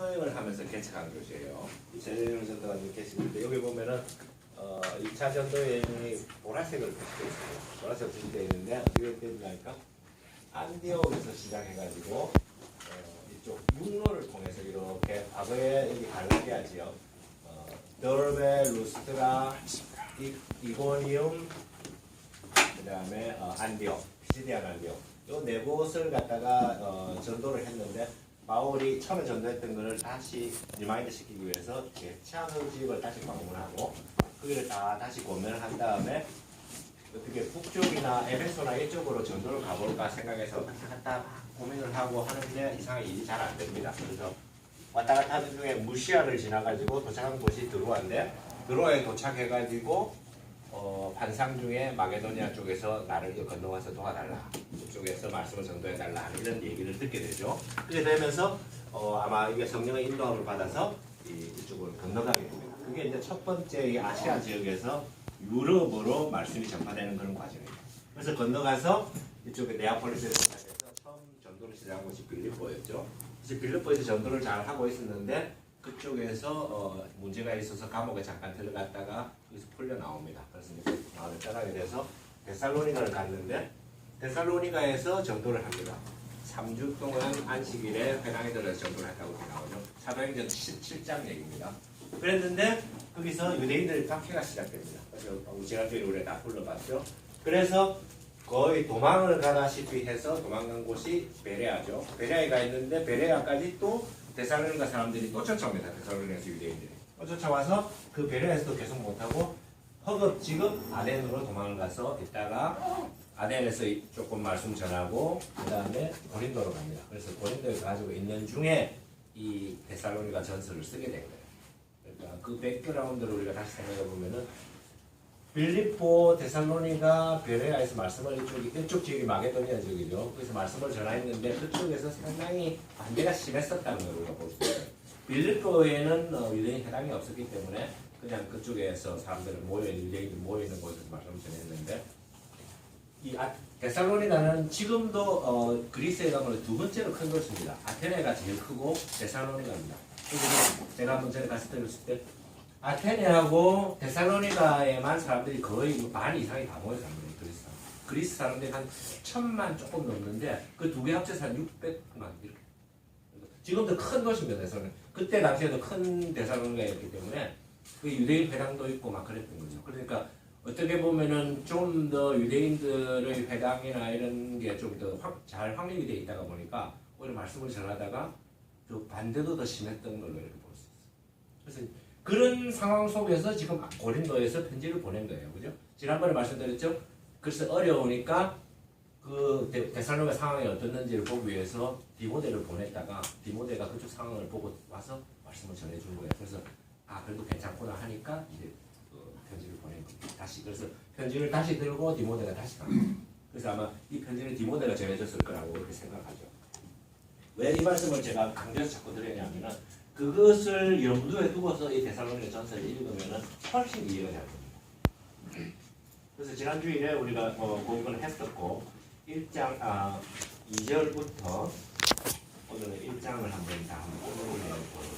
전도여행을 하면서 개척한 교회예요. 2차 전도여행 전도가 이렇게 계시는데 여기 보면은 어, 2차 전도여행이 보라색으로 표시되어 있어요. 보라색 표시되어 있는데 어떻게 되냐니까 안디옥에서 시작해가지고 어, 이쪽 육로를 통해서 이렇게 과거에 여기 갈라디아지요. 어, 더베, 루스트라, 이, 이고니움, 그 다음에 어, 안디옥, 피시디안 안디옥 요네 곳을 갖다가 어, 전도를 했는데 바울이 처음에 전도했던 것을 다시 리마인드 시키기 위해서 개창의 집을 다시 방문하고 거기를 다 다시 고면을 한 다음에 어떻게 북쪽이나 에베소나 이쪽으로 전도를 가볼까 생각해서 왔다 고민을 하고 하는데 이상하게 일이 잘 안 됩니다. 그래서 왔다 갔다 하는 중에 무시아를 지나가지고 도착한 곳이 드로아인데 드로아에 도착해가지고 어, 반상 중에 마게도니아 쪽에서 나를 건너와서 도와달라. 그쪽에서 말씀을 전도해 달라. 하는 이런 얘기를 듣게 되죠. 그렇게 되면서 어, 아마 이게 성령의 인도함을 받아서 이, 이쪽으로 건너가게 됩니다. 그게 이제 첫 번째 이 아시아 지역에서 유럽으로 말씀이 전파되는 그런 과정입니다. 그래서 건너가서 이쪽에 네아폴리스에 도착해서 처음 전도를 시작한 곳이 빌립보였죠. 그래서 빌립보에서 전도를 잘 하고 있었는데 그쪽에서 어, 문제가 있어서 감옥에 잠깐 들어갔다가 여기서 풀려 나옵니다. 그래서 이제 마을을 떠나게 돼서 데살로니가를 갔는데 데살로니가에서 전도를 합니다. 3주 동안 안식일에 회당에 들어서 전도를 했다고 나오죠. 사도행전 17장 얘기입니다. 그랬는데 거기서 유대인들 박해가 시작됩니다. 그래서 우지가교회 우리 다 불러봤죠. 그래서 거의 도망을 가다시피 해서 도망간 곳이 베레아죠. 베레아에 가 있는데 베레아까지 또 데살로니가 사람들이 또 쫓아옵니다. 데살로니가에서 유대인들이. 또 쫓아와서 그 베레아에서도 계속 못하고 허겁 지겁 아덴으로 도망을 가서 있다가 아덴에서 이- 조금 말씀 전하고 그 다음에 고린도로 갑니다. 그래서 고린도에 가지고 있는 중에 이 데살로니가 전설을 쓰게 된 거예요. 그러니까 그 백그라운드를 우리가 다시 생각해 보면은 빌립보, 데살로니가, 베레아에서 말씀을 이쪽 이쪽 지역이 마게도니아 지역이죠. 그래서 말씀을 전하였는데 그쪽에서 상당히 반대가 심했었다는 걸 우리가 볼 수 있어요. 빌립보에는 어, 유대인 해당이 없었기 때문에 그냥 그쪽에서 사람들 모여 유대인들 모여 있는 곳에서 말씀을 전했는데 이 아, 데살로니가는 지금도 어, 그리스에 가면 두 번째로 큰 것입니다. 아테네가 제일 크고 데살로니가입니다. 제가 한번 전에 갔을 때 봤을 때 아테네하고 데살로니가에만 사람들이 거의 뭐반 이상이 다 모여 삽니다. 그리스 사람. 그리스 사람들이 한 천만 조금 넘는데 그 두 개 합쳐서 한 600만 이렇게. 지금도 큰 도시입니다. 데살로니가. 그때 당시에도 큰 데살로니가였기 때문에 그 유대인 회당도 있고 막 그랬던 거죠. 그러니까 어떻게 보면은 좀 더 유대인들의 회당이나 이런 게 좀 더 잘 확립이 돼 있다가 보니까 오히려 말씀을 전하다가 또 반대도 더 심했던 걸로 이렇게 볼 수 있어요. 그래서 그런 상황 속에서 지금 고린도에서 편지를 보낸 거예요. 그죠? 지난번에 말씀드렸죠? 그래서 어려우니까 그 데- 데살로니가 상황이 어떻는지를 보기 위해서 디모데를 보냈다가 디모데가 그쪽 상황을 보고 와서 말씀을 전해준 거예요. 그래서 아 그래도 괜찮구나 하니까 이제 그 편지를 보낸 겁니다. 다시 그래서 편지를 다시 들고 디모데가 다시 갑니다. 그래서 아마 이 편지를 디모데가 전해줬을 거라고 그렇게 생각하죠. 왜 이 말씀을 제가 강조해서 자꾸 드리냐면은 그것을 염두에 두고서 이 데살로니가 전서를 읽으면은 훨씬 이해가 잘 됩니다. 그래서 지난 주일에 우리가 어, 공부를 했었고 1장 아 2절부터 오늘은 1장을 한번 다 한번